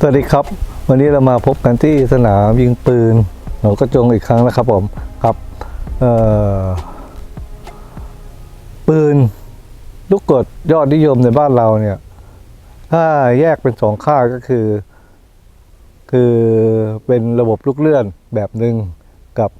สวัสดีครับ วันนี้เรามาพบกันที่สนามยิงปืนหนองกระจงอีกครั้งนะครับผมครับปืนลูกกดยอดนิยมในบ้านเราเนี่ย ถ้าแยกเป็นสองค่าก็คือ คือเป็นระบบลูกเลื่อนแบบหนึ่งกับ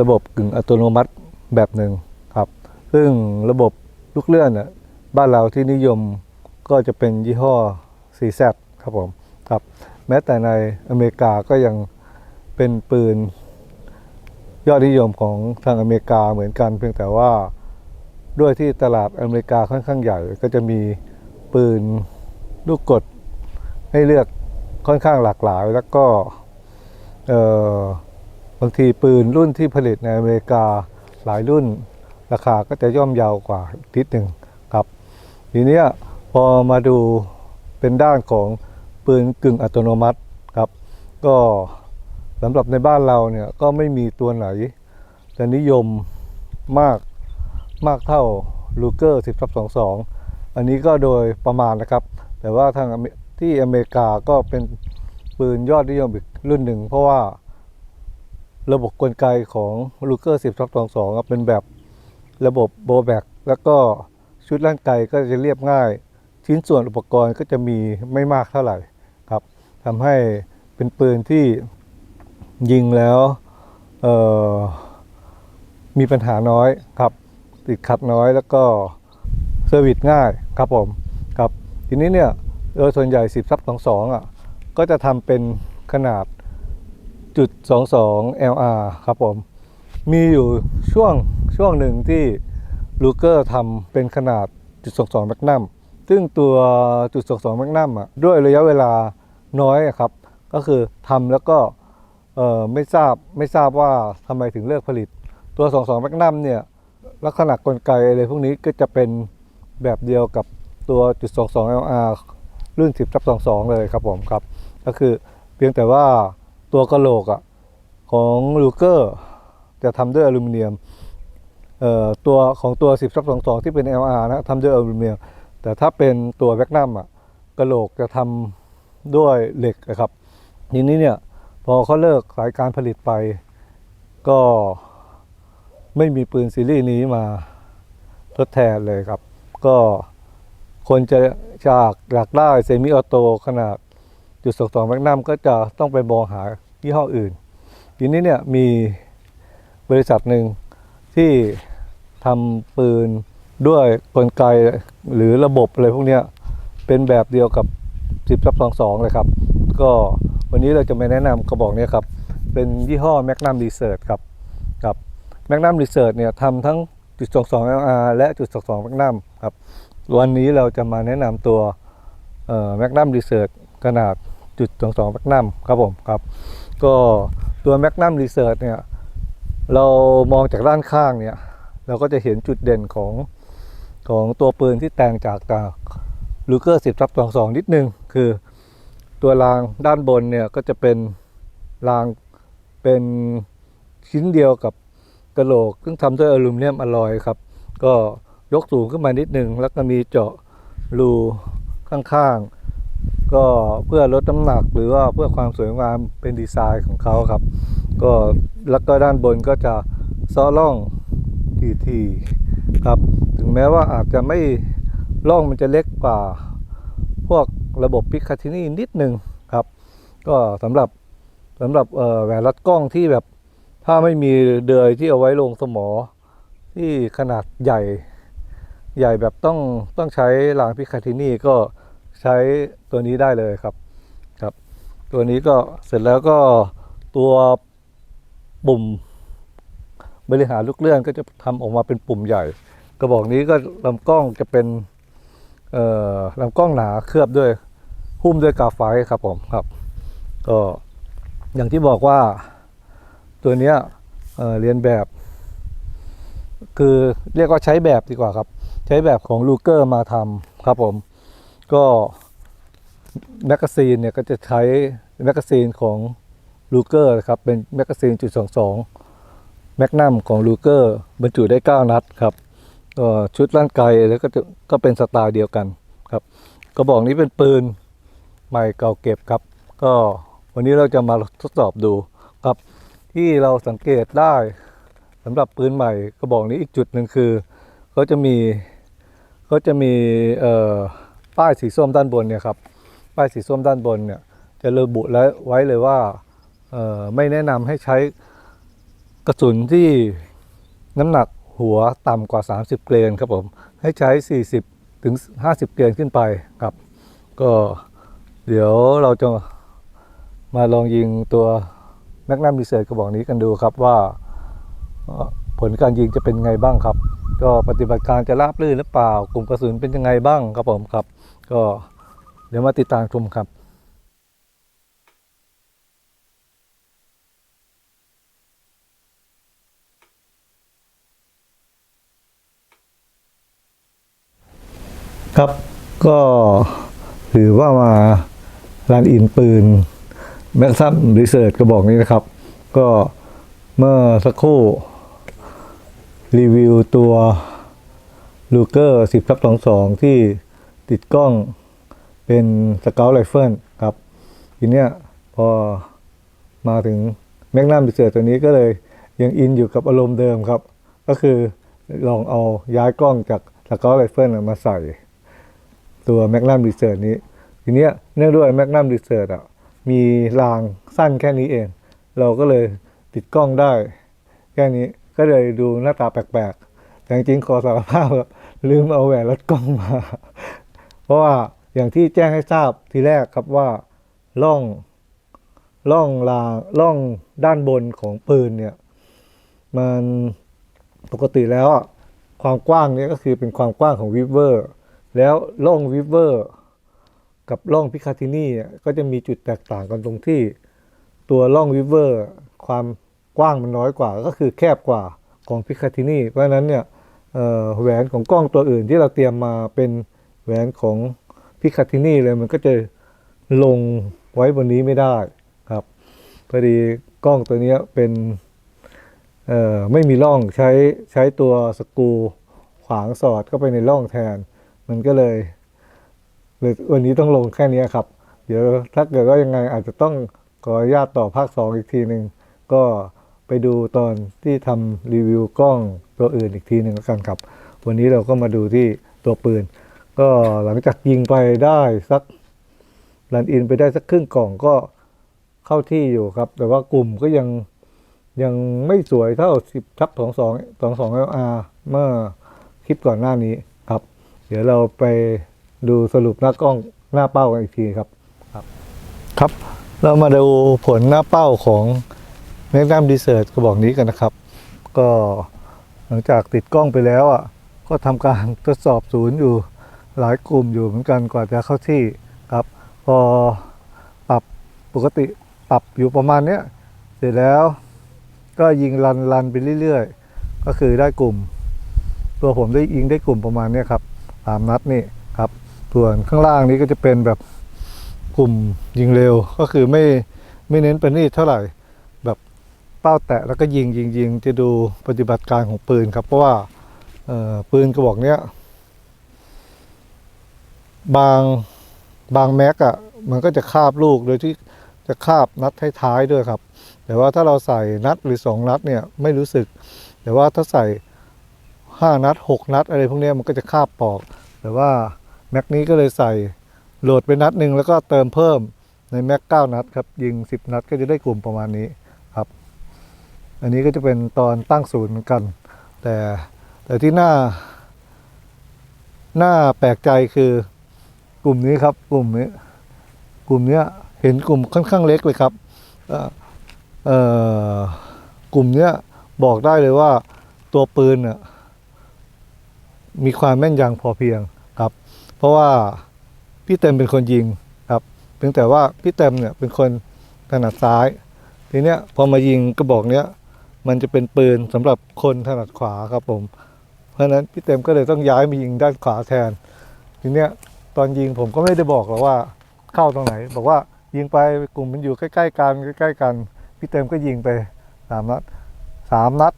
ระบบกึ่งอัตโนมัติแบบหนึ่งครับ ซึ่งระบบลูกเลื่อนน่บ้านเราที่นิยมก็จะเป็นยี่ห้อ CZ ครับผม ครับแม้แต่ในอเมริกาก็ยังเป็นปืนยอดนิยมของทางอเมริกาเหมือนกัน เพียงแต่ว่าด้วยที่ตลาดอเมริกาค่อนข้างใหญ่ก็จะมีปืนลูกกดให้เลือกค่อนข้างหลากหลายแล้วก็บางทีปืนรุ่นที่ผลิตในอเมริกาหลายรุ่นราคาก็จะย่อมเยาวกว่าทิศหนึ่งครับ ทีเนี้ยพอมาดูเป็นด้านของ ปืนกึ่งอัตโนมัติครับ ก็สำหรับในบ้านเราเนี่ยก็ไม่มีตัวไหนจะนิยมมากมากเท่าลูเกอร์10ทับ22 อันนี้ก็โดยประมาณนะครับ แต่ว่าทางที่อเมริกาก็เป็นปืนยอดนิยมอีกรุ่นหนึ่ง เพราะว่าระบบกลไกของลูเกอร์10ทับ22 เป็นแบบระบบโบแบกแล้วก็ชุดร่างไกก็จะเรียบง่าย ชิ้นส่วนอุปกรณ์ก็จะมีไม่มากเท่าไหร่ครับทำให้เป็นปืนที่ยิงแล้วมีปัญหาน้อยครับ ติดขัดน้อยแล้วก็เซอร์วิสง่ายครับผมครับทีนี้เนี่ยโดยส่วนใหญ่ 10ซับ22อะก็จะทำเป็นขนาดจุด22 LR ครับผม มีอยู่ช่วงช่วงหนึ่งที่ลูเกอร์ทำเป็นขนาดจุด22แมกนัม ซึ่งตัวจุด22แมกนัมอะด้วยระยะเวลาน้อยครับก็คือทำแล้วก็ไม่ทราบไม่ทราบว่าทำไมถึงเลิกผลิต ตัว22แมกนัมเนี่ยลักษณะกลไกอะไรพวกนี้ก็จะเป็นแบบเดียวกับตัวจุด22 LR รุ่น10ทับ22เลยครับผมครับ ก็คือเพียงแต่ว่าตัวกระโหลกอะของลูเกอร์จะทำด้วยอลูมิเนียมตัวของตัว 10ทับ22 ที่เป็น LR นะทำด้วยอลูมิเนียม แต่ถ้าเป็นตัวแวกนัมอะกระโหลกจะทำด้วยเหล็กนะครับทีนี้เนี่ยพอเขาเลิกสายการผลิตไปก็ไม่มีปืนซีรีส์นี้มาทดแทนเลยครับ ก็คนจะจากอยากได้เซมิออโตขนาดจุด22แมกนัมก็จะต้องไปมองหายี่ห้ออื่น ทีนี้เนี่ยมีบริษัทหนึ่งที่ทำปืน ด้วยกลไกหรือระบบอะไรพวกนี้เป็นแบบเดียวกับ 10ทับ22เลยครับ ก็วันนี้เราจะมาแนะนำกระบอกนี้ครับ เป็นยี่ห้อ Magnum Research ครับครับ Magnum Research เนี่ยทำทั้งจุด22 LR และจุด22 Magnum ครับ วันนี้เราจะมาแนะนำตัวเอ่อ Magnum Research ขนาดจุด22 Magnum ครับผมครับก็ตัว Magnum Research เนี่ยเรามองจากด้านข้างเนี่ยเราก็จะเห็นจุดเด่นของ ของตัวปืนที่แต่งจากจากลูเกอร์10ทับ22นิดนึง คือตัวรางด้านบนเนี่ยก็จะเป็นรางเป็นชิ้นเดียวกับกระโหลก ซึ่งทำด้วยอลูมิเนียมอลลอยครับ ก็ยกสูงขึ้นมานิดนึง แล้วก็มีเจาะรูข้างๆ ก็เพื่อลดน้ำหนักหรือว่าเพื่อความสวยงามเป็นดีไซน์ของเขาครับ ก็แล้วก็ด้านบนก็จะซ้อล่องทีๆครับ ถึงแม้ว่าอาจจะไม่ล่องมันจะเล็กกว่าพวกระบบพิคาทินี่นิดหนึ่งครับ ก็สำหรับสำหรับแหวนรัดกล้องที่แบบถ้าไม่มีเดยที่เอาไว้ลงสมอ ที่ขนาดใหญ่ใหญ่แบบต้องต้องใช้รางพิคาทินี่ก็ใช้ตัวนี้ได้เลยครับครับ ตัวนี้ก็เสร็จแล้วก็ตัวปุ่มบริหารลูกเลื่อนก็จะทำออกมาเป็นปุ่มใหญ่ กระบอกนี้ก็ลำกล้องจะเป็นเอ่อลำกล้องหนาเคลือบด้วยหุ้มด้วยกาไฟครับผมครับ ก็อย่างที่บอกว่าตัวเนี้ยเเรียนแบบ คือเรียกว่าใช้แบบดีกว่าครับ ใช้แบบของลูเกอร์มาทำครับผม ก็แมกกาซีนเนี่ยก็จะใช้แมกกาซีนของลูเกอร์ครับเป็นแมกกาซีนจุดสองสองแมกนัมของลูเกอร์บรรจุได้ 9 นัดครับ ก็ชุดร่างไกลแล้วก็จะก็เป็นสไตล์เดียวกันครับกระบอกนี้เป็นปืนใหม่เก่าเก็บครับ ก็วันนี้เราจะมาทดสอบดูครับ ที่เราสังเกตได้สำหรับปืนใหม่กระบอกนี้อีกจุดหนึ่งคือเขาจะมีเขาจะมีเอ่อป้ายสีส้มด้านบนเนี่ยครับป้ายสีส้มด้านบนเนี่ยจะระบุแล้วไว้เลยว่าเอ่อไม่แนะนำให้ใช้กระสุนที่น้ำหนัก หัวต่ำกว่า 30 เกรนครับผม ให้ใช้ 40 ถึง 50 เกรนขึ้นไปครับ ก็เดี๋ยวเราจะมาลองยิงตัวแมกนัมดีเซลกระบอกนี้กันดูครับว่าผลการยิงจะเป็นไงบ้างครับ ก็ปฏิบัติการจะราบรื่นหรือเปล่า กลุ่มกระสุนเป็นยังไงบ้างครับผมครับ ก็เดี๋ยวมาติดตามชมครับ ครับ ก็ถือว่ามาร้านอินปืนแม็กซัมรีเสิร์ชกระบอกนี้นะครับ ก็เมื่อสักครู่ รีวิวตัวลูเกอร์10ทับ22 ที่ติดกล้องเป็นสเกลไรเฟิลครับ ทีเนี้ยพอมาถึงแมกนัมรีเสิร์ชตัวนี้ก็เลยยังอินอยู่กับอารมณ์เดิมครับ ก็คือลองเอาย้ายกล้องจากสเกลไรเฟิลมาใส่ ตัวแมกนัมรีเสิร์ชนี้ ทีเนี้ยเนื่องด้วยแมกนัมรีเสิร์ชอะมีรางสั้นแค่นี้เอง เราก็เลยติดกล้องได้ แค่นี้ก็เลยดูหน้าตาแปลกๆแต่จริงขอสารภาพลืมเอาแหวนรัดกล้องมา เพราะว่าอย่างที่แจ้งให้ทราบทีแรกครับว่าล่องล่องรางล่องด้านบนของปืนเนี่ย มันปกติแล้วความกว้างเนี่ยก็คือเป็นความกว้างของวิเวอร์ แล้วล่องวิเวอร์กับล่องพิคาตินี่ก็จะมีจุดแตกต่างกันตรงที่ตัวล่องวิเวอร์ความกว้างมันน้อยกว่าก็คือแคบกว่าของพิคาตินี่เพราะฉะนั้นเนี่ยแหวนของกล้องตัวอื่นที่เราเตรียมมาเป็นแหวนของพิคาตินี่เลยมันก็จะลงไว้บนนี้ไม่ได้ครับพอดีกล้องตัวนี้เป็นไม่มีร่องใช้ใช้ตัวสกูขวางสอดเข้าไปในร่องแทน มันก็เลยเลยวันนี้ต้องลงแค่นี้ครับ เดี๋ยวถ้าเกิดว่ายังไงอาจจะต้องขออนุญาตต่อภาคสองอีกทีหนึ่งก็ไปดูตอนที่ทำรีวิวกล้องตัวอื่นอีกทีหนึ่งแล้วกันครับ วันนี้เราก็มาดูที่ตัวปืน ก็หลังจากยิงไปได้สักรันอินไปได้สักครึ่งกล่องก็เข้าที่อยู่ครับ แต่ว่ากลุ่มก็ยังยังไม่สวยเท่า 10ทับ22 22 LR เมื่อคลิปก่อนหน้านี้ เดี๋ยวเราไปดูสรุปหน้ากล้องหน้าเป้ากันอีกทีครับ ครับ ครับ เรามาดูผลหน้าเป้าของแมกนัมดีเซิร์กระบอกนี้กันนะครับ ก็หลังจากติดกล้องไปแล้วอะ ก็ทำการทดสอบศูนย์อยู่หลายกลุ่มอยู่เหมือนกันกว่าจะเข้าที่ครับ พอปรับปกติปรับอยู่ประมาณเนี้ยเสร็จแล้วก็ยิงรันรันไปเรื่อยๆ ก็คือได้กลุ่ม ตัวผมได้ยิงได้กลุ่มประมาณเนี้ยครับ สามนัดนี่ครับส่วนข้างล่างนี้ก็จะเป็นแบบกลุ่มยิงเร็วก็คือไม่ไม่เน้นประณีตเท่าไหร่แบบเป้าแตะแล้วก็ยิงยิงยิงจะดูปฏิบัติการของปืนครับ เพราะว่าปืนกระบอกเนี้ยบางบางแม็กอะมันก็จะคาบลูกโดยที่จะคาบนัดท้ายๆด้วยครับ แต่ว่าถ้าเราใส่นัดหรือสองนัดเนี่ยไม่รู้สึก แต่ว่าถ้าใส่ ห้านัดหกนัด อะไรพวกนี้มันก็จะคาบปอก แต่ว่าแม็กนี้ก็เลยใส่โหลดไปนัดหนึ่งแล้วก็เติมเพิ่มในแม็กเก้านัดครับ ยิงสิบนัดก็จะได้กลุ่มประมาณนี้ครับ อันนี้ก็จะเป็นตอนตั้งศูนย์เหมือนกัน แต่แต่ที่น่าน่าแปลกใจคือกลุ่มนี้ครับ กลุ่มนี้ กลุ่มนี้เห็นกลุ่มค่อนข้างเล็กเลยครับเอ่อกลุ่มนี้บอกได้เลยว่าตัวปืนน่ะ มีความแม่นยำพอเพียงครับ เพราะว่าพี่เต็มเป็นคนยิงครับเพียงแต่ว่าพี่เต็มเนี่ยเป็นคนถนัดซ้าย ทีเนี้ยพอมายิงกระบอกเนี้ยมันจะเป็นปืนสำหรับคนถนัดขวาครับผม เพราะฉะนั้นพี่เต็มก็เลยต้องย้ายมายิงด้านขวาแทน ทีเนี้ยตอนยิงผมก็ไม่ได้บอกหรอกว่าเข้าตรงไหน บอกว่ายิงไปกลุ่มมันอยู่ใกล้ๆกันใกล้ๆกัน พี่เต็มก็ยิงไปสามนัดสามนัด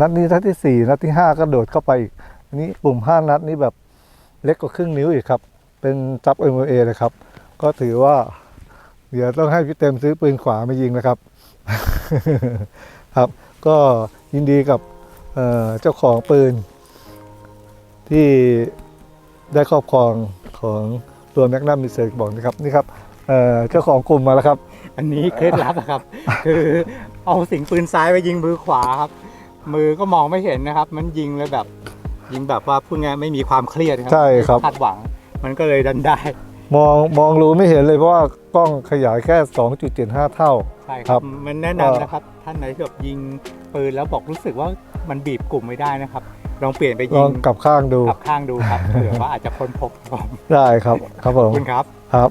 นัดนี้นัดที่สี่นัดที่ห้าก็โดดเข้าไปอีกอันนี้กลุ่มห้านัดนี้แบบเล็กกว่าครึ่งนิ้วอีกครับ เป็นจับ MMA เอเลยครับ ก็ถือว่า เดี๋ยวต้องให้พี่เต็มซื้อปืนขวามายิงนะครับ ครับ ก็ยินดีกับเเจ้าของปืน ที่ได้ครอบครองของตัวแมกนัมมิเซอร์บอกนะครับนี่ครับเอ่อเจ้าของกลุ่มมาแล้วครับ อันนี้เคล็ดลับอะครับ คือเอาสิงปืนซ้ายไปยิงมือขวาครับ มือก็มองไม่เห็นนะครับ มันยิงเลยแบบ ยิงแบบว่าพูดง่ายไม่มีความเครียดครัใช่ครับ คาดหวัง มันก็เลยดันได้ มองมองรูไม่เห็นเลยเพราะว่ากล้องขยายแค่ 2.75 เท่า ใช่คครัรับ บ มันแนะนำนะครับ ท่านไหนที่แบบยิงปืนแล้วบอกรู้สึกว่ามันบีบกลุ่มไม่ได้นะครับ ลองเปลี่ยนไปลยิองงกลับข้างดูกลับข้างดูครับเผื่อว่าอาจจะพ้นพกครับได้ครับ ครับผขอบมคุณครับ ครับ